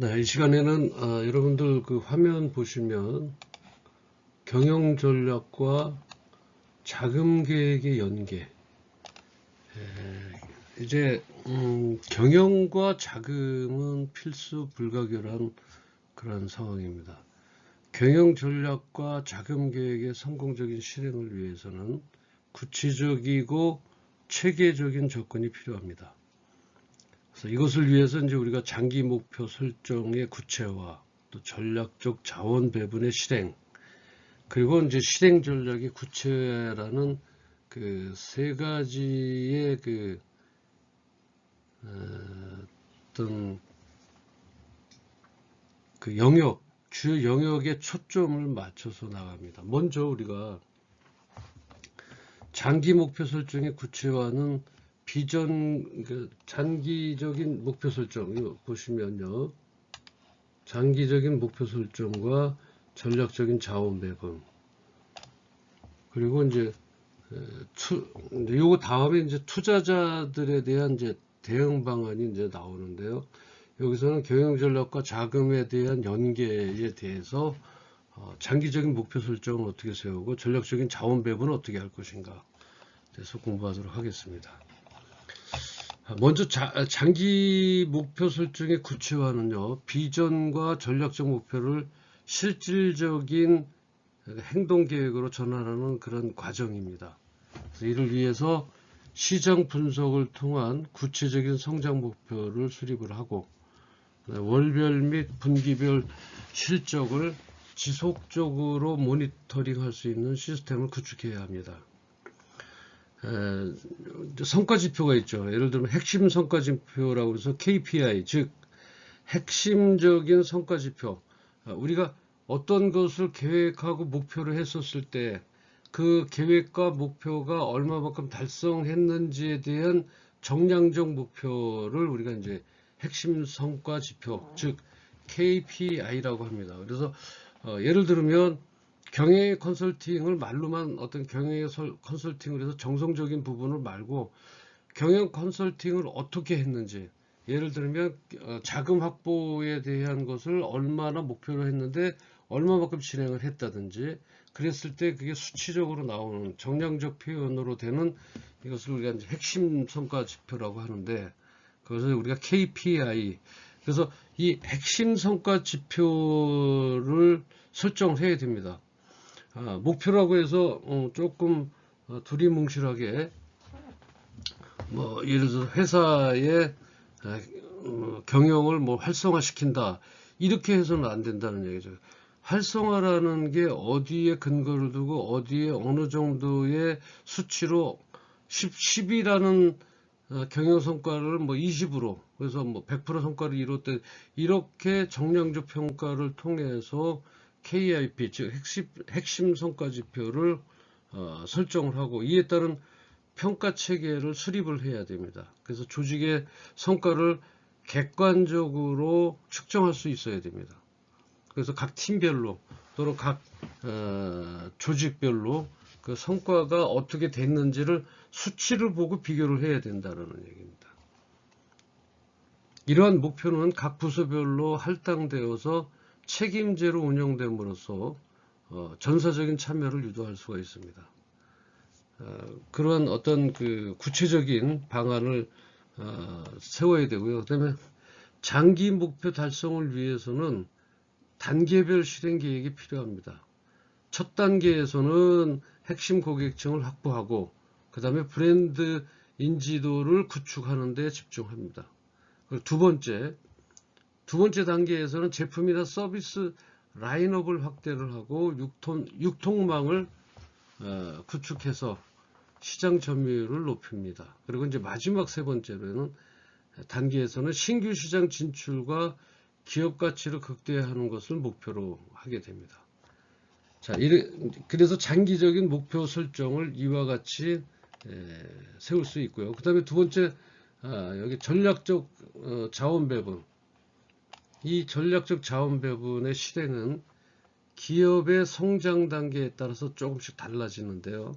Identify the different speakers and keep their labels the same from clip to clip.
Speaker 1: 네, 이 시간에는 어, 여러분들 그 화면 보시면 경영 전략과 자금 계획의 연계. 에, 이제 음, 경영과 자금은 필수 불가결한 그런 상황입니다. 경영 전략과 자금 계획의 성공적인 실행을 위해서는 구체적이고 체계적인 조건이 필요합니다. 그래서 이것을 위해서 이제 우리가 장기 목표 설정의 구체화, 또 전략적 자원 배분의 실행, 그리고 이제 실행 전략의 구체라는 그 세 가지의 그 어, 어떤 그 영역, 주요 영역에 초점을 맞춰서 나갑니다. 먼저 우리가 장기 목표 설정의 구체화는 비전, 그 장기적인 목표 설정, 이거 보시면요. 장기적인 목표 설정과 전략적인 자원 배분. 그리고 이제, 투, 요거 다음에 이제 투자자들에 대한 이제 대응 방안이 이제 나오는데요. 여기서는 경영 전략과 자금에 대한 연계에 대해서 어, 장기적인 목표 설정을 어떻게 세우고 전략적인 자원 배분을 어떻게 할 것인가 대해서 공부하도록 하겠습니다. 먼저 자, 장기 목표 설정의 구체화는요, 비전과 전략적 목표를 실질적인 행동 계획으로 전환하는 그런 과정입니다. 이를 위해서 시장 분석을 통한 구체적인 성장 목표를 수립을 하고 월별 및 분기별 실적을 지속적으로 모니터링 할 수 있는 시스템을 구축해야 합니다. 에, 성과 지표가 있죠. 예를 들면 핵심 성과 지표라고 해서 KPI, 즉 핵심적인 성과 지표. 아, 우리가 어떤 것을 계획하고 목표를 했었을 때 그 계획과 목표가 얼마만큼 달성했는지에 대한 정량적 목표를 우리가 이제 핵심 성과 지표, 즉 KPI라고 합니다. 그래서 어, 예를 들면 경영 컨설팅을 말로만 어떤 경영 컨설팅을 해서 정성적인 부분을 말고 경영 컨설팅을 어떻게 했는지 예를 들면 어, 자금 확보에 대한 것을 얼마나 목표로 했는데 얼마만큼 진행을 했다든지 그랬을 때 그게 수치적으로 나오는 정량적 표현으로 되는 이것을 우리가 이제 핵심 성과 지표라고 하는데 그것을 우리가 KPI 그래서 이 핵심 성과 지표를 설정해야 됩니다. 아, 목표라고 해서 어, 조금 어, 두리뭉실하게 뭐 예를 들어 회사의 아, 어, 경영을 뭐 활성화시킨다 이렇게 해서는 안 된다는 얘기죠. 활성화라는 게 어디에 근거를 두고 어디에 어느 정도의 수치로 10, 10이라는 어, 경영 성과를 뭐 20으로 그래서 뭐 100% 성과를 이뤘대 이렇게 정량적 평가를 통해서 KIP 즉 핵심, 핵심 성과 지표를 어, 설정을 하고 이에 따른 평가 체계를 수립을 해야 됩니다. 그래서 조직의 성과를 객관적으로 측정할 수 있어야 됩니다. 그래서 각 팀별로 또는 각 어, 조직별로 그 성과가 어떻게 됐는지를 수치를 보고 비교를 해야 된다는 얘기입니다. 이러한 목표는 각 부서별로 할당되어서 책임제로 운영됨으로써 어, 전사적인 참여를 유도할 수가 있습니다. 어, 그런 어떤 그 구체적인 방안을 어, 세워야 되고요. 그다음에 장기 목표 달성을 위해서는 단계별 실행 계획이 필요합니다. 첫 단계에서는 핵심 고객층을 확보하고 그 다음에 브랜드 인지도를 구축하는 데 집중합니다. 그리고 두 번째, 두 번째 단계에서는 제품이나 서비스 라인업을 확대를 하고 유통, 유통망을 어, 구축해서 시장 점유율을 높입니다. 그리고 이제 마지막 세 번째로는 단계에서는 신규 시장 진출과 기업 가치를 극대화하는 것을 목표로 하게 됩니다. 자, 이래, 그래서 장기적인 목표 설정을 이와 같이 에, 세울 수 있고요. 그 다음에 두 번째, 아, 여기 전략적 어, 자원 배분. 이 전략적 자원 배분의 실행은 기업의 성장 단계에 따라서 조금씩 달라지는데요.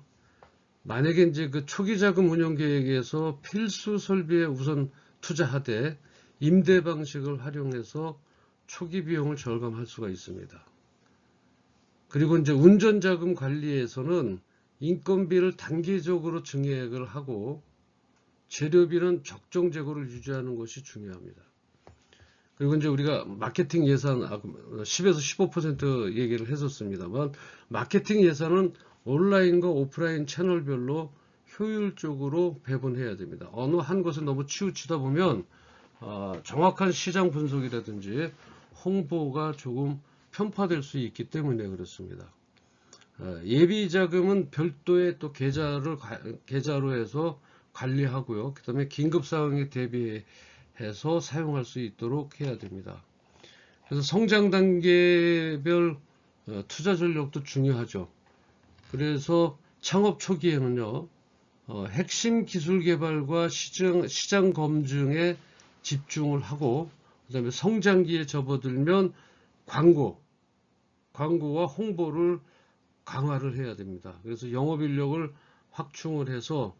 Speaker 1: 만약에 이제 그 초기 자금 운영 계획에서 필수 설비에 우선 투자하되 임대 방식을 활용해서 초기 비용을 절감할 수가 있습니다. 그리고 이제 운전 자금 관리에서는 인건비를 단계적으로 증액을 하고 재료비는 적정 재고를 유지하는 것이 중요합니다. 그리고 이제 우리가 마케팅 예산 10에서 15% 얘기를 했었습니다만 마케팅 예산은 온라인과 오프라인 채널별로 효율적으로 배분해야 됩니다. 어느 한 곳에 너무 치우치다 보면 어, 정확한 시장 분석이라든지 홍보가 조금 편파될 수 있기 때문에 그렇습니다. 어, 예비 자금은 별도의 또 계좌를 계좌로 해서 관리하고요. 그 다음에 긴급 상황에 대비해 서 사용할 수 있도록 해야 됩니다. 그래서 성장 단계별 어, 투자 전력도 중요하죠. 그래서 창업 초기에는요, 어, 핵심 기술 개발과 시장, 시장 검증에 집중을 하고, 그 다음에 성장기에 접어들면 광고, 광고와 홍보를 강화를 해야 됩니다. 그래서 영업 인력을 확충을 해서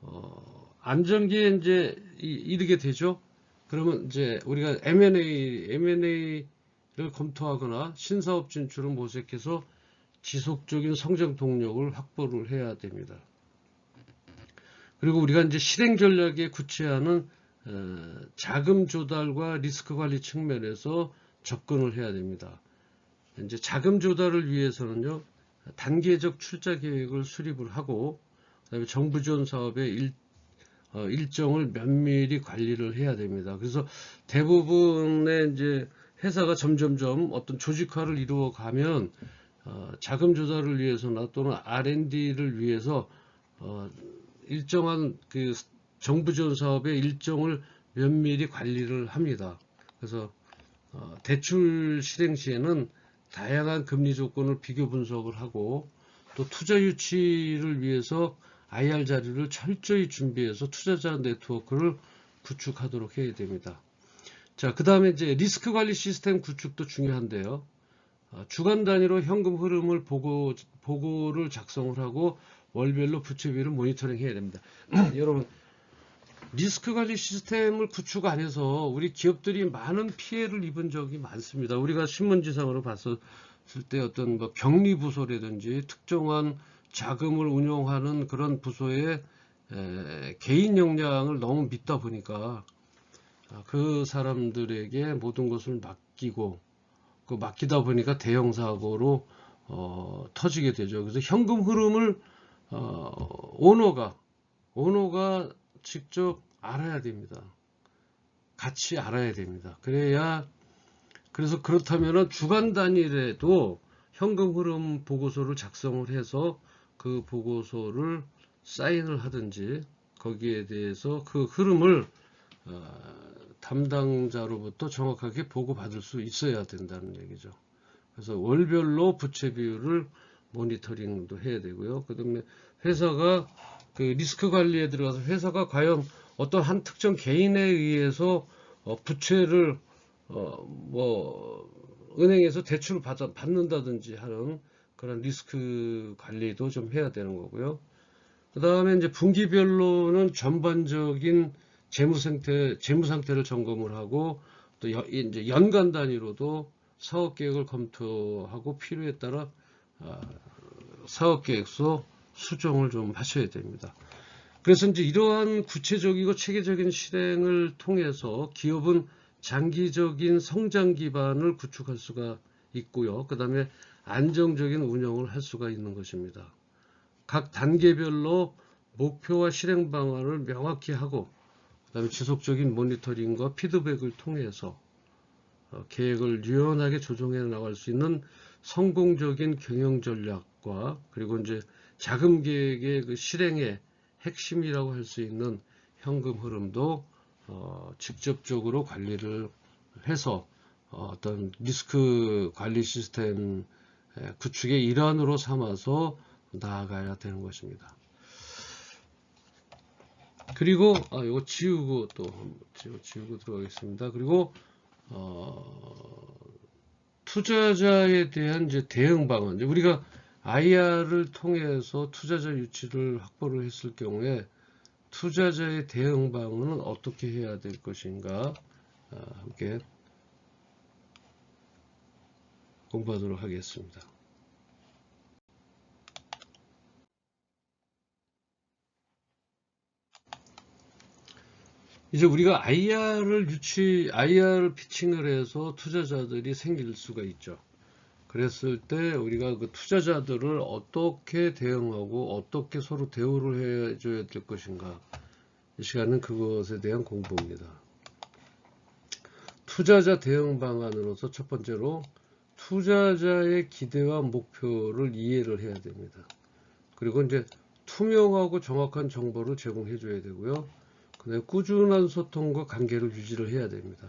Speaker 1: 어, 안정기에 이제 이르게 되죠. 그러면 이제 우리가 M&A, M&A를 검토하거나 신사업 진출을 모색해서 지속적인 성장 동력을 확보를 해야 됩니다. 그리고 우리가 이제 실행 전략에 구체하는 어, 자금 조달과 리스크 관리 측면에서 접근을 해야 됩니다. 이제 자금 조달을 위해서는요, 단계적 출자 계획을 수립을 하고, 그다음에 정부 지원 사업의 일정을 면밀히 관리를 해야 됩니다. 그래서 대부분의 이제 회사가 점점점 어떤 조직화를 이루어 가면 어, 자금 조달을 위해서나 또는 R&D를 위해서 어, 일정한 그 정부 지원 사업의 일정을 면밀히 관리를 합니다. 그래서 어, 대출 실행 시에는 다양한 금리 조건을 비교 분석을 하고 또 투자 유치를 위해서 IR 자료를 철저히 준비해서 투자자 네트워크를 구축하도록 해야 됩니다. 자, 그 다음에 이제 리스크 관리 시스템 구축도 중요한데요. 어, 주간 단위로 현금 흐름을 보고, 보고를 작성을 하고 월별로 부채비를 모니터링 해야 됩니다. 여러분, 리스크 관리 시스템을 구축 안 해서 우리 기업들이 많은 피해를 입은 적이 많습니다. 우리가 신문지상으로 봤을 때 어떤 뭐 격리 부서라든지 특정한 자금을 운용하는 그런 부서의 에, 개인 역량을 너무 믿다 보니까 아, 그 사람들에게 모든 것을 맡기고 그 맡기다 보니까 대형 사고로 어, 터지게 되죠. 그래서 현금 흐름을 어, 오너가 오너가 직접 알아야 됩니다. 같이 알아야 됩니다. 그래야 그래서 그렇다면 주간 단위라도 현금 흐름 보고서를 작성을 해서 그 보고서를 사인을 하든지 거기에 대해서 그 흐름을 어, 담당자로부터 정확하게 보고받을 수 있어야 된다는 얘기죠. 그래서 월별로 부채 비율을 모니터링도 해야 되고요. 그 다음에 회사가 그 리스크 관리에 들어가서 회사가 과연 어떤 한 특정 개인에 의해서 어, 부채를 어, 뭐 은행에서 대출을 받, 받는다든지 하는 그런 리스크 관리도 좀 해야 되는 거고요. 그 다음에 이제 분기별로는 전반적인 재무 상태, 재무 상태를 점검을 하고 또 여, 이제 연간 단위로도 사업 계획을 검토하고 필요에 따라 아, 사업 계획서 수정을 좀 하셔야 됩니다. 그래서 이제 이러한 구체적이고 체계적인 실행을 통해서 기업은 장기적인 성장 기반을 구축할 수가 있고요. 그 다음에 안정적인 운영을 할 수가 있는 것입니다. 각 단계별로 목표와 실행 방안을 명확히 하고 그 다음에 지속적인 모니터링과 피드백을 통해서 어, 계획을 유연하게 조정해 나갈 수 있는 성공적인 경영 전략과 그리고 이제 자금 계획의 그 실행의 핵심이라고 할 수 있는 현금 흐름도 어, 직접적으로 관리를 해서 어, 떤 리스크 관리 시스템 구축의 일환으로 삼아서 나아가야 되는 것입니다. 그리고 아 이거 지우고 또 지우고, 지우고 들어가겠습니다. 그리고 어, 투자자에 대한 이제 대응 방안. 우리가 IR을 통해서 투자자 유치를 확보를 했을 경우에 투자자의 대응 방안은 어떻게 해야 될 것인가 아, 함께 공부하도록 하겠습니다. 이제 우리가 IR을 유치, IR 피칭을 해서 투자자들이 생길 수가 있죠. 그랬을 때 우리가 그 투자자들을 어떻게 대응하고 어떻게 서로 대우를 해줘야 될 것인가. 이 시간은 그것에 대한 공부입니다. 투자자 대응 방안으로서 첫 번째로 투자자의 기대와 목표를 이해를 해야 됩니다. 그리고 이제 투명하고 정확한 정보를 제공해 줘야 되고요. 그다음에 꾸준한 소통과 관계를 유지를 해야 됩니다.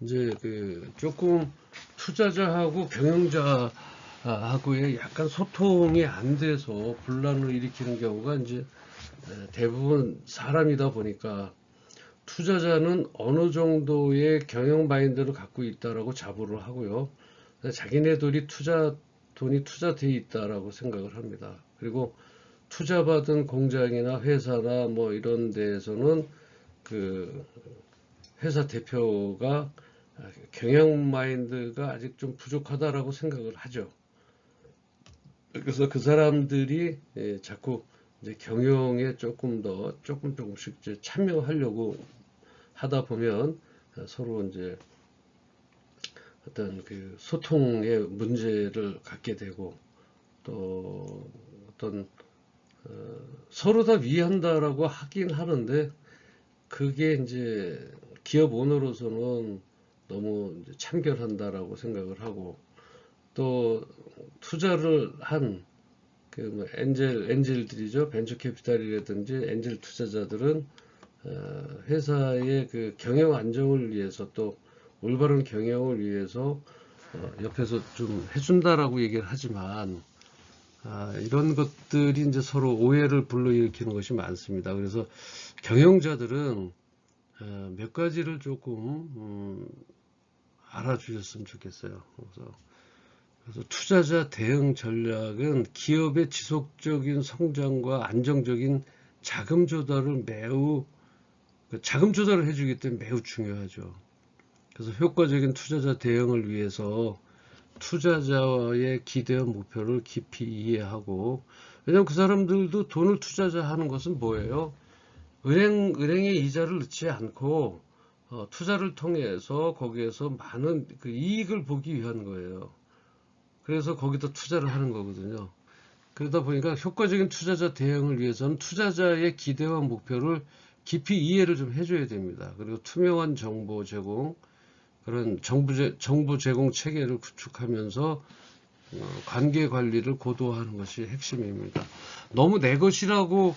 Speaker 1: 이제 그 조금 투자자하고 경영자하고의 약간 소통이 안 돼서 분란을 일으키는 경우가 이제 대부분 사람이다 보니까 투자자는 어느 정도의 경영 마인드를 갖고 있다라고 자부를 하고요. 자기네들이 투자 돈이 투자돼 있다라고 생각을 합니다. 그리고 투자받은 공장이나 회사나 뭐 이런 데에서는 그 회사 대표가 경영 마인드가 아직 좀 부족하다라고 생각을 하죠. 그래서 그 사람들이 예, 자꾸 경영에 조금 더 조금 조금씩 참여하려고 하다 보면 서로 이제 어떤 그 소통의 문제를 갖게 되고 또 어떤 어, 서로 다 위한다라고 하긴 하는데 그게 이제 기업 오너로서는 너무 참견한다라고 생각을 하고 또 투자를 한 그 뭐 엔젤 엔젤들이죠. 벤처 캐피탈이라든지 엔젤 투자자들은 어, 회사의 그 경영 안정을 위해서 또 올바른 경영을 위해서 어, 옆에서 좀 해준다라고 얘기를 하지만 아, 이런 것들이 이제 서로 오해를 불러일으키는 것이 많습니다. 그래서 경영자들은 어, 몇 가지를 조금 음, 알아주셨으면 좋겠어요. 그래서, 그래서 투자자 대응 전략은 기업의 지속적인 성장과 안정적인 자금 조달을 매우 그 자금 조달을 해주기 때문에 매우 중요하죠. 그래서 효과적인 투자자 대응을 위해서 투자자의 기대와 목표를 깊이 이해하고 왜냐하면 그 사람들도 돈을 투자자 하는 것은 뭐예요? 은행 은행에 이자를 넣지 않고 어, 투자를 통해서 거기에서 많은 그 이익을 보기 위한 거예요. 그래서 거기다 투자를 하는 거거든요. 그러다 보니까 효과적인 투자자 대응을 위해서는 투자자의 기대와 목표를 깊이 이해를 좀 해줘야 됩니다. 그리고 투명한 정보 제공, 그런 정부, 제, 정부 제공 체계를 구축하면서 어, 관계 관리를 고도화하는 것이 핵심입니다. 너무 내 것이라고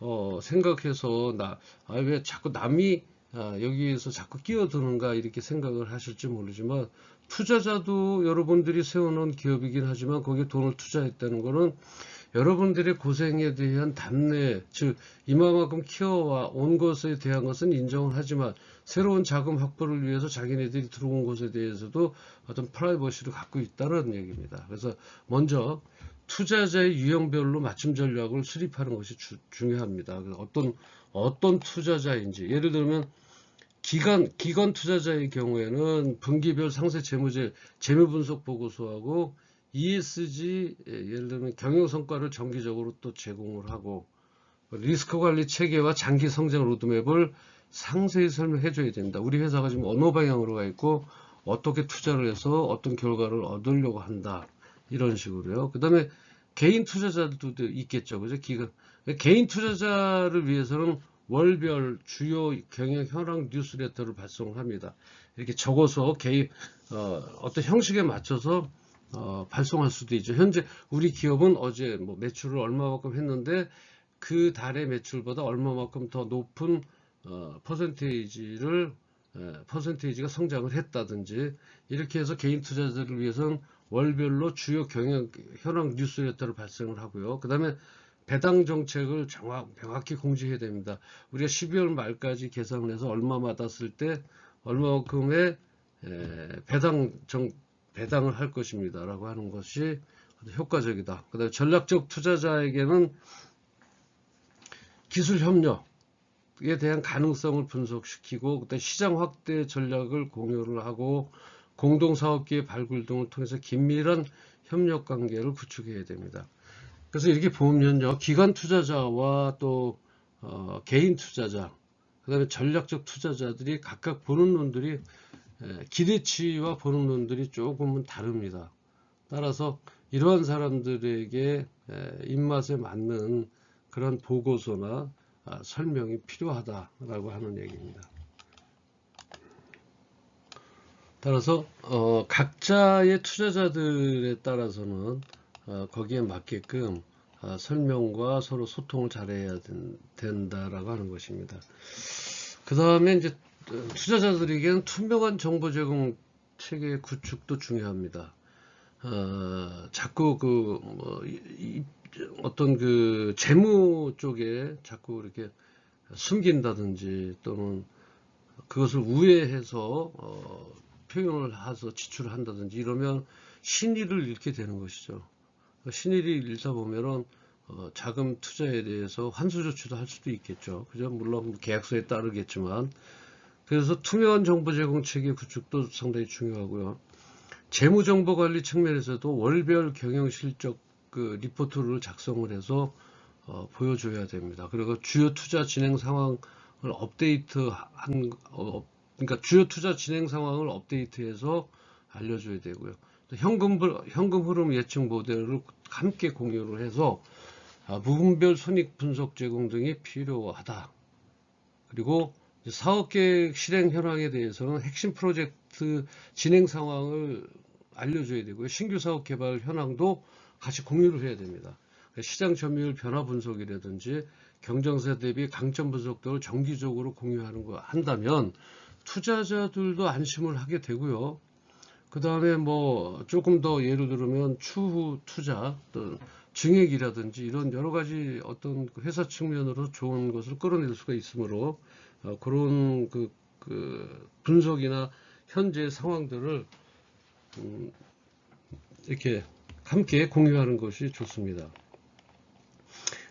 Speaker 1: 어, 생각해서 나, 아, 왜 자꾸 남이 아, 여기에서 자꾸 끼어드는가 이렇게 생각을 하실지 모르지만 투자자도 여러분들이 세워놓은 기업이긴 하지만 거기에 돈을 투자했다는 것은 여러분들의 고생에 대한 답례, 즉 이만큼 키워와 온 것에 대한 것은 인정을 하지만 새로운 자금 확보를 위해서 자기네들이 들어온 것에 대해서도 어떤 프라이버시를 갖고 있다는 얘기입니다. 그래서 먼저 투자자의 유형별로 맞춤 전략을 수립하는 것이 주, 중요합니다. 어떤 어떤 투자자인지 예를 들면 기관 기관 투자자의 경우에는 분기별 상세 재무제 재무 분석 보고서하고 ESG 예, 예를 들면 경영 성과를 정기적으로 또 제공을 하고 리스크 관리 체계와 장기 성장 로드맵을 상세히 설명해 줘야 됩니다. 우리 회사가 지금 어느 방향으로 가 있고 어떻게 투자를 해서 어떤 결과를 얻으려고 한다. 이런 식으로요. 그 다음에 개인 투자자들도 있겠죠. 그죠? 기관. 개인 투자자를 위해서는 월별 주요 경영 현황 뉴스레터를 발송을 합니다. 이렇게 적어서 개인, 어, 어떤 형식에 맞춰서 어, 발송할 수도 있죠. 현재 우리 기업은 어제 뭐 매출을 얼마만큼 했는데 그 달의 매출보다 얼마만큼 더 높은 어, 퍼센테이지를 에, 퍼센테이지가 성장을 했다든지 이렇게 해서 개인 투자자들을 위해서는 월별로 주요 경영 현황 뉴스레터를 발송을 하고요. 그 다음에 배당 정책을 정확, 명확히 공지해야 됩니다. 우리가 12월 말까지 계산을 해서 얼마 받았을 때 얼마만큼의 에, 배당 정, 배당을 할 것입니다. 라고 하는 것이 효과적이다. 그 다음에 전략적 투자자에게는 기술 협력에 대한 가능성을 분석시키고 그때 시장 확대 전략을 공유를 하고 공동사업기의 발굴 등을 통해서 긴밀한 협력 관계를 구축해야 됩니다. 그래서 이렇게 보면요, 기관 투자자와 또 어, 개인 투자자, 그 다음에 전략적 투자자들이 각각 보는 눈들이 에, 기대치와 보는 눈들이 조금은 다릅니다. 따라서 이러한 사람들에게 에, 입맛에 맞는 그런 보고서나 아, 설명이 필요하다라고 하는 얘기입니다. 따라서 어, 각자의 투자자들에 따라서는 어, 거기에 맞게끔 어, 설명과 서로 소통을 잘해야 된, 된다라고 하는 것입니다. 그 다음에 이제 어, 투자자들에게는 투명한 정보 제공 체계 구축도 중요합니다. 어, 자꾸 그, 뭐, 이, 이, 어떤 그 재무 쪽에 자꾸 이렇게 숨긴다든지 또는 그것을 우회해서 어, 표현을 해서 지출을 한다든지 이러면 신의를 잃게 되는 것이죠. 신의를 잃다 보면은 어, 자금 투자에 대해서 환수 조치도 할 수도 있겠죠. 그죠? 물론 계약서에 따르겠지만 그래서 투명한 정보 제공 체계 구축도 상당히 중요하고요. 재무 정보 관리 측면에서도 월별 경영 실적 그 리포트를 작성을 해서 어, 보여줘야 됩니다. 그리고 주요 투자 진행 상황을 업데이트한 어, 그러니까 주요 투자 진행 상황을 업데이트해서 알려줘야 되고요. 또 현금 현금 흐름 예측 모델을 함께 공유를 해서 아, 부분별 손익 분석 제공 등이 필요하다. 그리고 사업계획 실행 현황에 대해서는 핵심 프로젝트 진행 상황을 알려줘야 되고요. 신규 사업 개발 현황도 같이 공유를 해야 됩니다. 시장 점유율 변화 분석이라든지 경쟁사 대비 강점 분석 등을 정기적으로 공유하는 거 한다면 투자자들도 안심을 하게 되고요. 그 다음에 뭐 조금 더 예를 들면 추후 투자 또 증액이라든지 이런 여러 가지 어떤 그 회사 측면으로 좋은 것을 끌어낼 수가 있으므로 어, 그런 그, 그 분석이나 현재 상황들을 음, 이렇게 함께 공유하는 것이 좋습니다.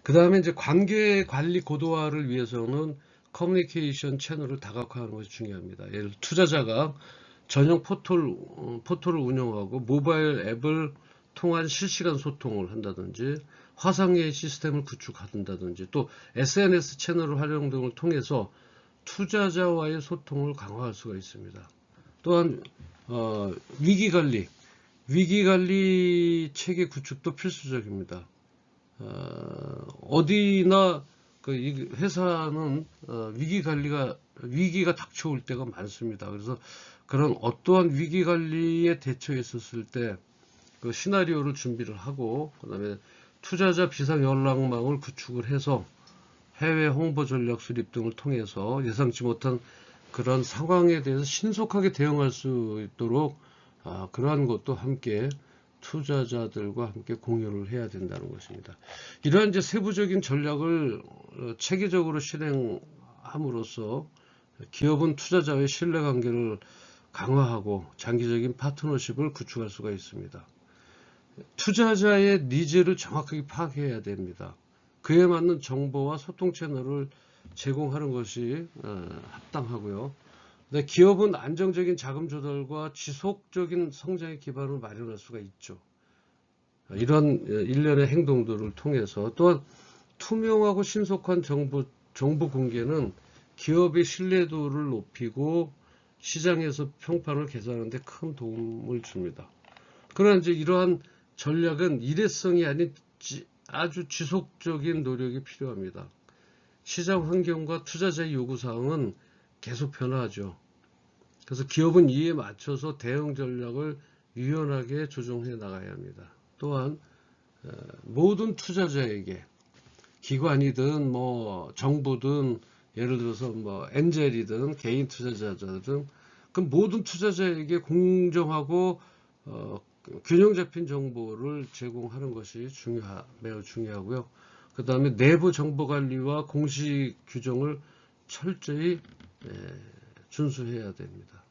Speaker 1: 그 다음에 이제 관계 관리 고도화를 위해서는 커뮤니케이션 채널을 다각화하는 것이 중요합니다. 예를 들어 투자자가 전용 포털, 어, 포털을 운영하고 모바일 앱을 통한 실시간 소통을 한다든지 화상회의 시스템을 구축한다든지 또 SNS 채널 활용 등을 통해서 투자자와의 소통을 강화할 수가 있습니다. 또한 어, 위기관리, 위기관리 체계 구축도 필수적입니다. 어, 디나 그 회사는 어, 위기 관리가 위기가 닥쳐올 때가 많습니다. 그래서 그런 어떠한 위기 관리에 대처했었을 때 그 시나리오를 준비를 하고 그 다음에 투자자 비상 연락망을 구축을 해서 해외 홍보 전략 수립 등을 통해서 예상치 못한 그런 상황에 대해서 신속하게 대응할 수 있도록 아, 그러한 것도 함께 투자자들과 함께 공유를 해야 된다는 것입니다. 이러한 이제 세부적인 전략을 어, 체계적으로 실행함으로써 기업은 투자자의 신뢰관계를 강화하고 장기적인 파트너십을 구축할 수가 있습니다. 투자자의 니즈를 정확하게 파악해야 됩니다. 그에 맞는 정보와 소통 채널을 제공하는 것이 어, 합당하고요. 네, 기업은 안정적인 자금 조달과 지속적인 성장의 기반을 마련할 수가 있죠. 이런 일련의 행동들을 통해서 또한 투명하고 신속한 정보, 정보 공개는 기업의 신뢰도를 높이고 시장에서 평판을 개선하는 데 큰 도움을 줍니다. 그러나 이제 이러한 전략은 일회성이 아닌 지, 아주 지속적인 노력이 필요합니다. 시장 환경과 투자자의 요구사항은 계속 변화하죠. 그래서 기업은 이에 맞춰서 대응 전략을 유연하게 조정해 나가야 합니다. 또한 어, 모든 투자자에게 기관이든 뭐 정부든 예를 들어서 뭐 엔젤이든 개인 투자자든 그 모든 투자자에게 공정하고 어, 균형 잡힌 정보를 제공하는 것이 중요하, 매우 중요하고요. 그 다음에 내부 정보 관리와 공시 규정을 철저히 에, 준수해야 됩니다.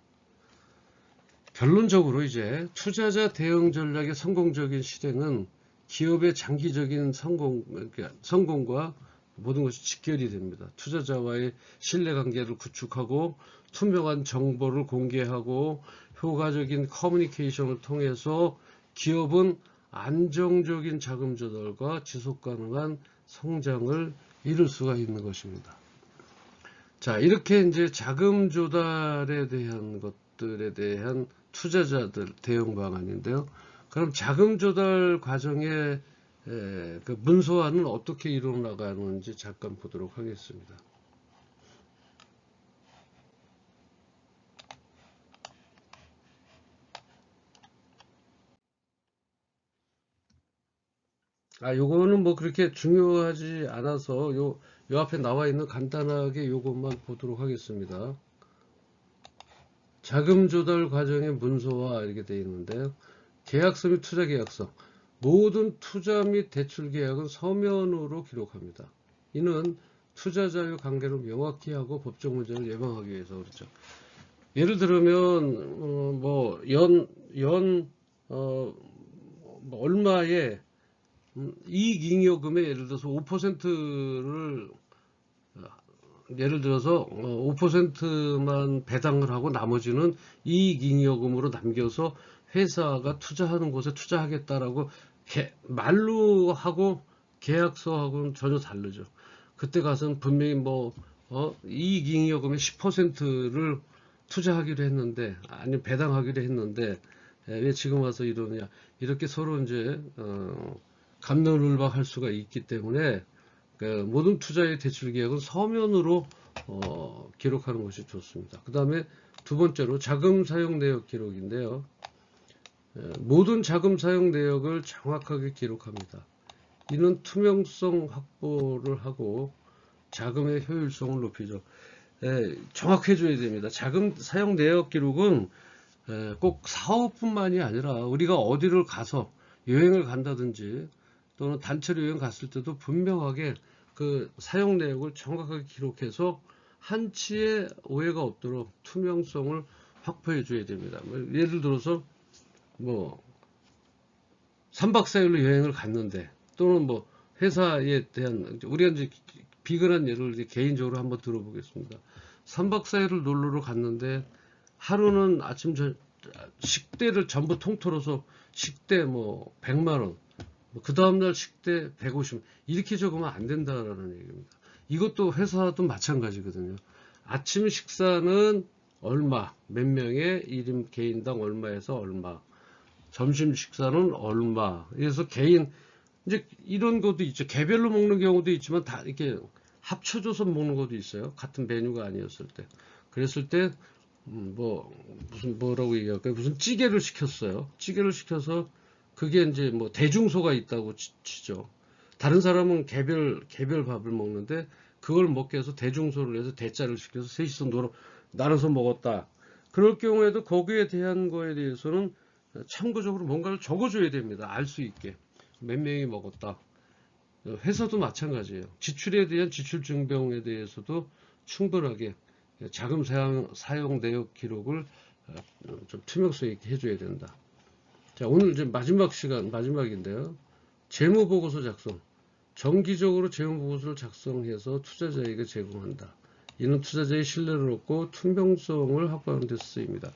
Speaker 1: 결론적으로 이제 투자자 대응 전략의 성공적인 실행은 기업의 장기적인 성공, 그러니까 성공과 모든 것이 직결이 됩니다. 투자자와의 신뢰관계를 구축하고 투명한 정보를 공개하고 효과적인 커뮤니케이션을 통해서 기업은 안정적인 자금 조달과 지속 가능한 성장을 이룰 수가 있는 것입니다. 자, 이렇게 이제 자금 조달에 대한 것들에 대한 투자자들 대응 방안인데요. 그럼 자금 조달 과정의 에, 그 문서화는 어떻게 이루어 나가는지 잠깐 보도록 하겠습니다. 아, 요거는 뭐 그렇게 중요하지 않아서 요, 요 앞에 나와 있는 간단하게 요것만 보도록 하겠습니다. 자금 조달 과정의 문서화 이렇게 되어 있는데요. 계약서 및 투자 계약서. 모든 투자 및 대출 계약은 서면으로 기록합니다. 이는 투자자의 관계를 명확히 하고 법적 문제를 예방하기 위해서 그렇죠. 예를 들면 어, 뭐연 연 어, 뭐 얼마의 음, 이익잉여금의 예를 들어서 5%를 예를 들어서 5%만 배당을 하고 나머지는 이익잉여금으로 남겨서 회사가 투자하는 곳에 투자하겠다라고 개, 말로 하고 계약서하고는 전혀 다르죠. 그때 가서는 분명히 뭐 어, 이익잉여금의 10%를 투자하기로 했는데 아니 배당하기로 했는데 왜 지금 와서 이러냐 이렇게 서로 이제 어, 감론을박할 수가 있기 때문에 그 모든 투자의 대출 계약은 서면으로 어, 기록하는 것이 좋습니다. 그 다음에 두 번째로 자금 사용 내역 기록인데요. 모든 자금 사용 내역을 정확하게 기록합니다. 이는 투명성 확보를 하고 자금의 효율성을 높이죠. 에, 정확해져야 됩니다. 자금 사용 내역 기록은 에, 꼭 사업뿐만이 아니라 우리가 어디를 가서 여행을 간다든지 또는 단체로 여행 갔을 때도 분명하게 그 사용 내역을 정확하게 기록해서 한치의 오해가 없도록 투명성을 확보해 줘야 됩니다. 뭐 예를 들어서 뭐 3박 4일로 여행을 갔는데 또는 뭐 회사에 대한 우리가 이제 비근한 예를 이제 개인적으로 한번 들어보겠습니다. 3박 4일을 놀러를 갔는데 하루는 아침 저 식대를 전부 통틀어서 식대 뭐 100만 원, 뭐 그 다음날 식대 150 이렇게 적으면 안 된다라는 얘기입니다. 이것도 회사도 마찬가지거든요. 아침 식사는 얼마, 몇 명의 1인 개인당 얼마에서 얼마, 점심 식사는 얼마. 그래서 개인 이제 이런 것도 있죠. 개별로 먹는 경우도 있지만 다 이렇게 합쳐져서 먹는 것도 있어요. 같은 메뉴가 아니었을 때. 그랬을 때, 음, 뭐, 무슨, 뭐라고 얘기할까요? 무슨 찌개를 시켰어요. 찌개를 시켜서 그게 이제 뭐 대중소가 있다고 치, 죠 다른 사람은 개별, 개별 밥을 먹는데 그걸 먹게 해서 대중소를 해서 대짜를 시켜서 셋이서 놀아, 나눠서 먹었다. 그럴 경우에도 거기에 대한 거에 대해서는 참고적으로 뭔가를 적어줘야 됩니다. 알 수 있게. 몇 명이 먹었다. 회사도 마찬가지예요. 지출에 대한 지출 증병에 대해서도 충분하게 자금 사용, 사용 내역 기록을 어, 좀 투명성 있게 해줘야 된다. 자, 오늘 이제 마지막 시간, 마지막인데요. 재무보고서 작성. 정기적으로 재무보고서를 작성해서 투자자에게 제공한다. 이는 투자자의 신뢰를 얻고 투명성을 확보하는 데 쓰입니다.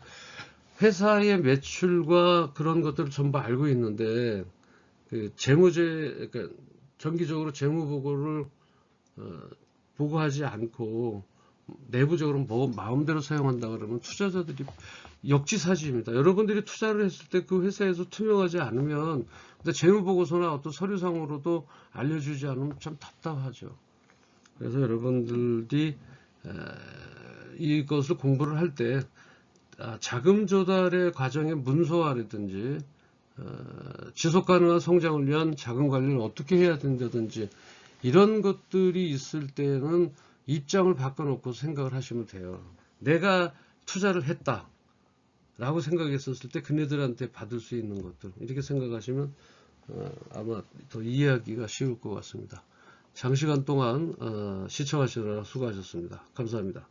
Speaker 1: 회사의 매출과 그런 것들을 전부 알고 있는데 그 재무제 그러니까 정기적으로 재무 보고를 어, 보고하지 않고 내부적으로 뭐 마음대로 사용한다 그러면 투자자들이 역지사지입니다. 여러분들이 투자를 했을 때 그 회사에서 투명하지 않으면 재무 보고서나 어떤 서류상으로도 알려주지 않으면 참 답답하죠. 그래서 여러분들이 에, 이것을 공부를 할때 아, 자금 조달의 과정의 문서화라든지 어, 지속 가능한 성장을 위한 자금 관리를 어떻게 해야 된다든지 이런 것들이 있을 때는 입장을 바꿔놓고 생각을 하시면 돼요. 내가 투자를 했다. 라고 생각했었을 때 그네들한테 받을 수 있는 것들 이렇게 생각하시면 어, 아마 더 이해하기가 쉬울 것 같습니다. 장시간 동안 어, 시청하시느라 수고하셨습니다. 감사합니다.